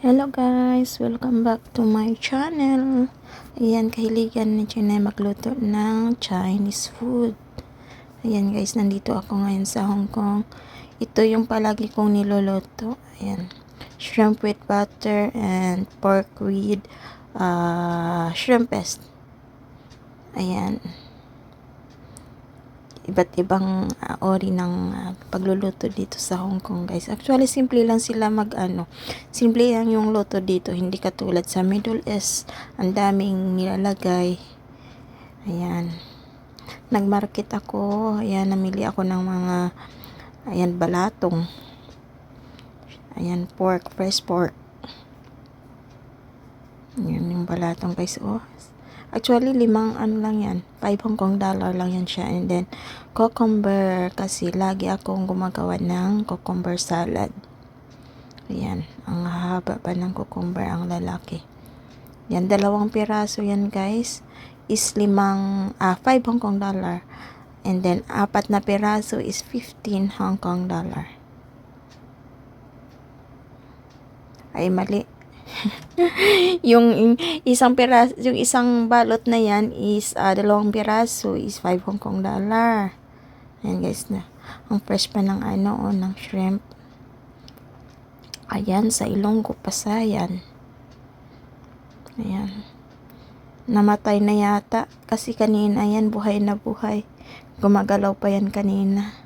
Hello guys! Welcome back to my channel. Ayan, kahiligan ni Chinay magluto ng Chinese food. Ayan guys, nandito ako ngayon sa Hong Kong. Ito yung palagi kong niluluto. Ayan, shrimp with butter and pork with uh, shrimp paste. Ayan. Iba't ibang uh, ori ng uh, pagluluto dito sa Hong Kong guys. Actually, simple lang sila mag ano. Simple lang yung luto dito. Hindi katulad sa Middle East. Ang daming nilalagay. Ayan. Nagmarket ako. Ayan, namili ako ng mga ayan, balatong. Ayan, pork, fresh pork. Ayan yung balatong guys. Oh, Actually, limang ano lang yan. 5 Hong Kong dollar lang yan siya. And then, cucumber. Kasi lagi akong gumagawa ng cucumber salad. Ayan. Ang haba pa ng cucumber ang lalaki. Yan, dalawang piraso yan guys. Is limang, ah, 5 Hong Kong dollar. And then, apat na piraso is 15 Hong Kong dollar. Ay, mali. yung isang piraso, yung isang balot na yan is uh, dalawang piraso is 5 Hong Kong dollar. Ayan guys na. Ang fresh pa ng ano o, oh, ng shrimp. Ayan, sa Ilonggo, Pasayan. Ayan. Namatay na yata. Kasi kanina yan, buhay na buhay. Gumagalaw pa yan kanina.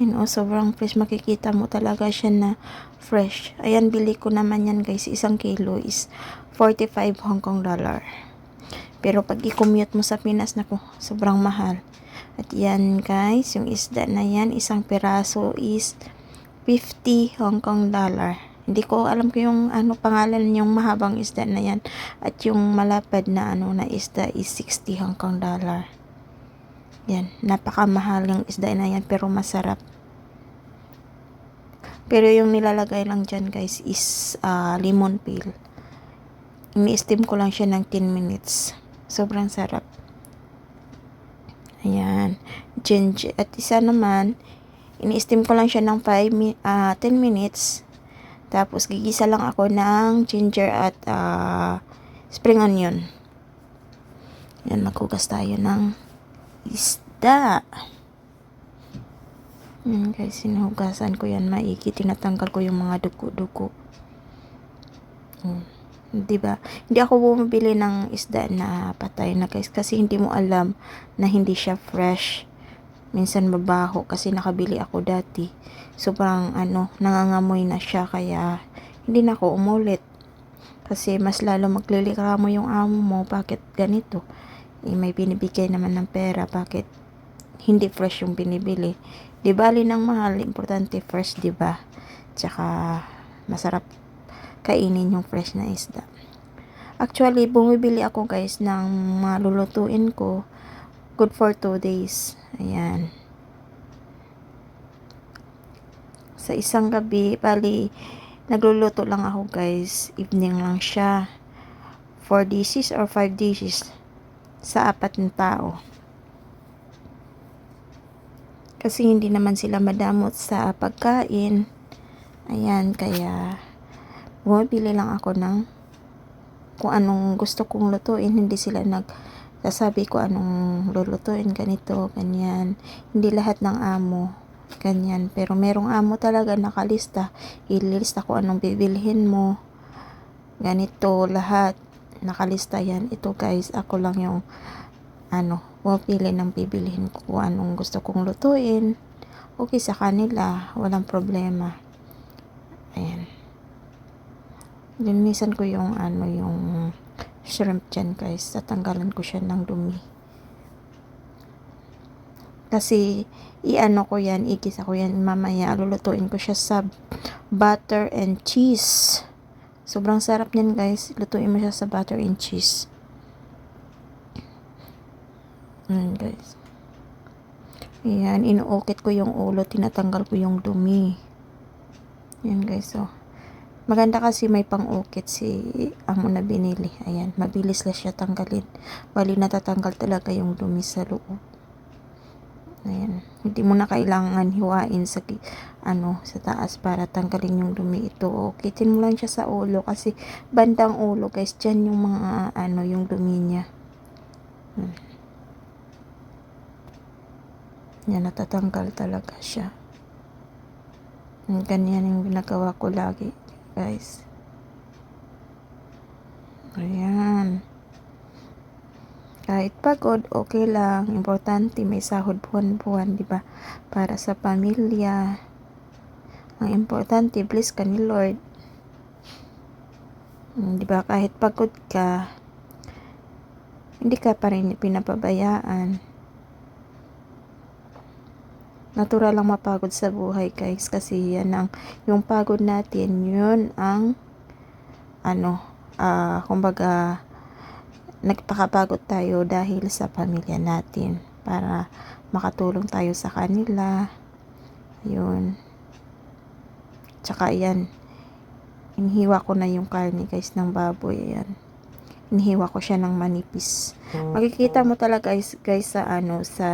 And oh, sobrang fresh. Makikita mo talaga siya na fresh. Ayan, bili ko naman yan guys. Isang kilo is 45 Hong Kong dollar. Pero pag i-commute mo sa Pinas, naku, sobrang mahal. At yan guys, yung isda na yan, isang peraso is 50 Hong Kong dollar. Hindi ko alam ko yung ano pangalan yung mahabang isda na yan. At yung malapad na ano na isda is 60 Hong Kong dollar. Yan, napakamahal yung isda na yan pero masarap. Pero yung nilalagay lang dyan guys is uh, lemon peel. Ini-steam ko lang siya ng 10 minutes. Sobrang sarap. Ayan. Ginger. At isa naman, ini-steam ko lang siya ng 5, uh, 10 minutes. Tapos, gigisa lang ako ng ginger at uh, spring onion. Yan, maghugas tayo ng isda. Hmm, guys, sinuhugasan ko yan maigi. Tinatanggal ko yung mga duko-duko. Hmm. Di ba? Hindi ako bumibili ng isda na patay na guys kasi hindi mo alam na hindi siya fresh. Minsan mabaho kasi nakabili ako dati. Sobrang ano, nangangamoy na siya kaya hindi na ako umulit. Kasi mas lalo maglilikamo yung amo mo. Bakit ganito? Eh, may binibigay naman ng pera. Bakit hindi fresh yung binibili? Di bali ng mahal. Importante fresh, di ba? Tsaka masarap kainin yung fresh na isda. Actually, bumibili ako guys ng mga lulutuin ko. Good for 2 days. Ayan. Sa isang gabi, bali, nagluluto lang ako guys. Evening lang siya. 4 dishes or 5 dishes sa apat na tao. Kasi hindi naman sila madamot sa pagkain. Ayan, kaya bumibili lang ako ng kung anong gusto kong lutuin. Hindi sila nag sasabi ko anong lulutuin, ganito, ganyan. Hindi lahat ng amo, ganyan. Pero merong amo talaga nakalista. Ililista ko anong bibilhin mo. Ganito, lahat. Nakalista yan. Ito guys, ako lang yung ano, pumipili ng bibilhin ko kung anong gusto kong lutuin. Okay sa kanila, walang problema. Ayan linisan ko yung ano yung shrimp dyan guys tatanggalan ko siya ng dumi kasi iano ko yan igisa ko yan mamaya lulutuin ko siya sa butter and cheese sobrang sarap niyan guys lutuin mo siya sa butter and cheese Ayan guys Ayan, inuukit ko yung ulo, tinatanggal ko yung dumi. Ayan guys, oh. Maganda kasi may pang-ukit si amo na binili. Ayan, mabilis lang siya tanggalin. Bali natatanggal talaga yung dumi sa loob. Ayan. Hindi mo na kailangan hiwain sa ano sa taas para tanggalin yung dumi ito. O, kitin mo lang siya sa ulo kasi bandang ulo guys, dyan yung mga ano yung dumi niya. Hmm. Yan, natatanggal talaga siya. Yung Ganyan yung ginagawa ko lagi, guys. Ayan. Kahit pagod, okay lang. Importante, may sahod buwan-buwan, di ba? Para sa pamilya. Ang importante, bless ka ni Lord. Mm, Di ba? Kahit pagod ka, hindi ka pa rin pinapabayaan. Natural lang mapagod sa buhay, guys. Kasi yan ang, yung pagod natin, yun ang, ano, ah, kumbaga, nagpakapagod tayo dahil sa pamilya natin para makatulong tayo sa kanila. Yun. Tsaka yan, inihiwa ko na yung karne guys ng baboy. Ayan. Inihiwa ko siya ng manipis. Makikita mo talaga guys, guys sa ano sa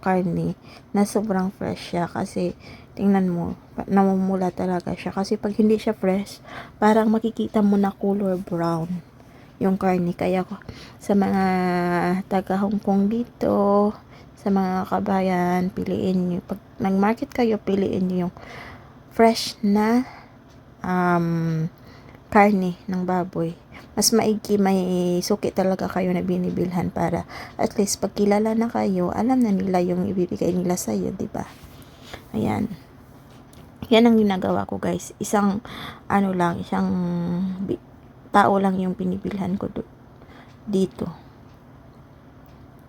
karne na sobrang fresh siya kasi tingnan mo namumula talaga siya kasi pag hindi siya fresh parang makikita mo na color brown yung karne kaya ko sa mga taga Hong Kong dito sa mga kabayan piliin niyo pag nag-market kayo piliin niyo yung fresh na um, karne ng baboy. Mas maigi may suki talaga kayo na binibilhan para at least pag kilala na kayo alam na nila yung ibibigay nila sa iyo di ba? Ayan. Yan ang ginagawa ko guys. Isang ano lang isang tao lang yung binibilhan ko do- dito.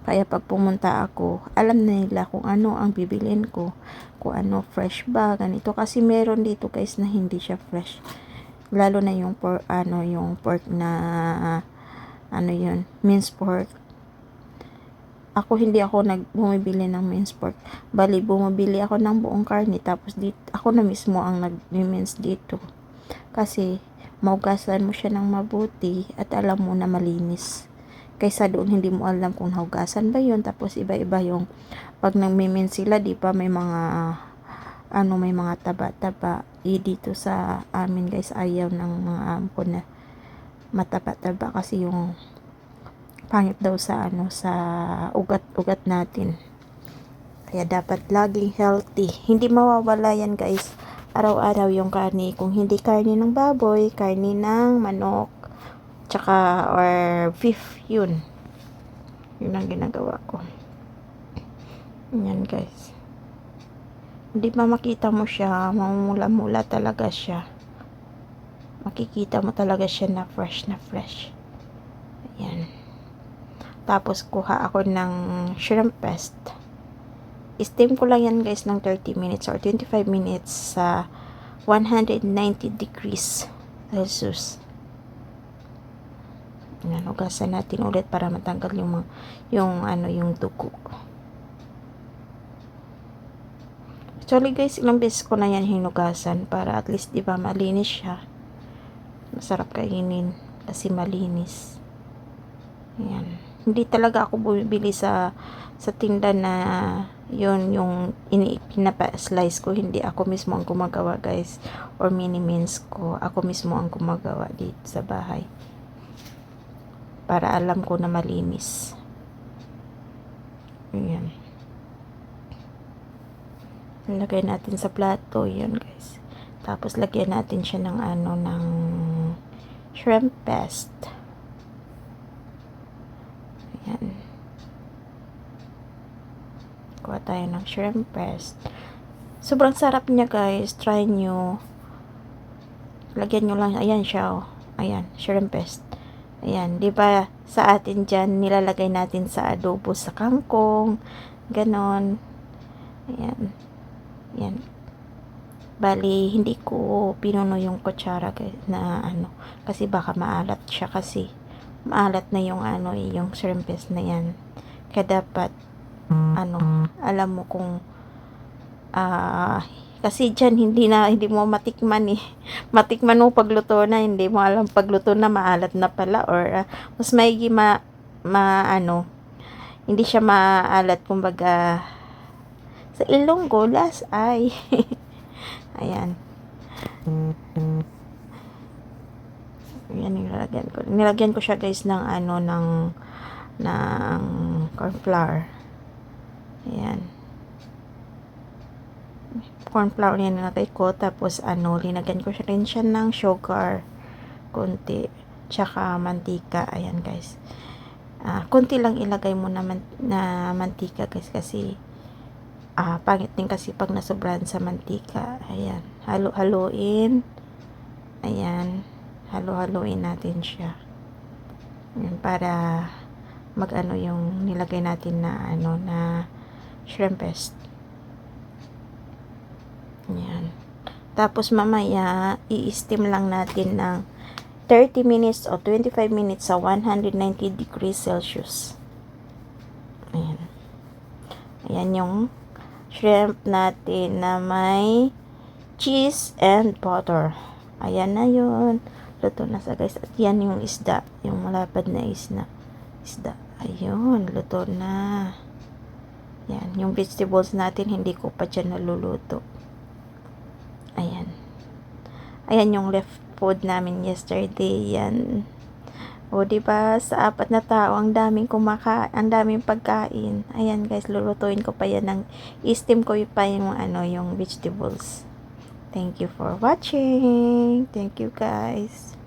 Kaya pag pumunta ako alam na nila kung ano ang bibilin ko kung ano fresh ba ganito. Kasi meron dito guys na hindi siya fresh. Lalo na yung pork ano yung pork na ano yun minced pork. Ako hindi ako nag bumibili ng minced pork. Bali bumibili ako ng buong karne tapos dito ako na mismo ang nag-mince dito. Kasi maugasan mo siya ng mabuti at alam mo na malinis. Kaysa doon hindi mo alam kung hugasan ba yun tapos iba-iba yung pag nagmimince sila di ba may mga ano may mga taba-taba. Eh dito sa amin guys ayaw ng mga amo ko na mataba-taba kasi yung pangit daw sa ano sa ugat-ugat natin. Kaya dapat laging healthy. Hindi mawawala yan guys araw-araw yung karne. Kung hindi karne ng baboy karne ng manok tsaka or beef yun. Yun ang ginagawa ko. Yan guys. Hindi pa makita mo siya. Mamumula-mula talaga siya. Makikita mo talaga siya na fresh na fresh. Ayan tapos kuha ako ng shrimp paste steam ko lang yan guys ng 30 minutes or 25 minutes sa 190 degrees Celsius Ayan, hugasan natin ulit para matanggal yung yung ano yung dugo. Actually guys, ilang beses ko na yan hinugasan para at least di ba malinis siya. Masarap kainin kasi malinis. Ayan. Hindi talaga ako bumibili sa sa tinda na yun yung pinapa-slice ko hindi ako mismo ang gumagawa guys or mini mince ko ako mismo ang gumagawa dito sa bahay para alam ko na malinis. Ayan. Lagay natin sa plato, yan guys. Tapos lagyan natin siya ng ano, ng shrimp paste. Ayan. Kuha tayo ng shrimp paste. Sobrang sarap niya guys. Try nyo. Lagyan nyo lang. Ayan siya oh. Ayan, shrimp paste. Ayan, 'di ba? Sa atin diyan nilalagay natin sa adobo sa kangkong, ganon. Ayan. Ayan. Bali, hindi ko pinuno yung kutsara na ano, kasi baka maalat siya kasi maalat na yung ano, eh, yung shrimp paste na yan. Kaya dapat ano, alam mo kung ah kasi dyan hindi na hindi mo matikman eh matikman mo pagluto na hindi mo alam pagluto na maalat na pala or ah, mas maigi ma, ma ano hindi siya maalat kumbaga Sa Ilonggo, last ay. Ayan. Ayan, nilagyan ko. Nilagyan ko siya guys ng ano, ng, ng corn flour. Ayan. Corn flour yan nilagay ko. Tapos ano, linagyan ko siya rin siya ng sugar. Kunti. Tsaka mantika. Ayan guys. Ah, kunti lang ilagay mo na, man, na mantika guys kasi ah, pangit din kasi pag nasobrahan sa mantika. Ayan. Halo-haloin. Ayan. Halo-haloin natin siya. Ayan, para mag ano yung nilagay natin na ano na shrimp paste. Ayan. Tapos mamaya i-steam lang natin ng 30 minutes o 25 minutes sa 190 degrees Celsius. Ayan. Ayan yung shrimp natin na may cheese and butter. Ayan na yun. Luto na sa guys. At yan yung isda. Yung malapad na isna. Isda. Ayun. Luto na. Yan. Yung vegetables natin, hindi ko pa dyan naluluto. Ayan. Ayan yung left food namin yesterday. Yan. O, di ba sa apat na tao, ang daming kumaka, ang daming pagkain. Ayan guys, lulutuin ko pa yan ng, i-steam ko pa yung ano, yung vegetables. Thank you for watching. Thank you guys.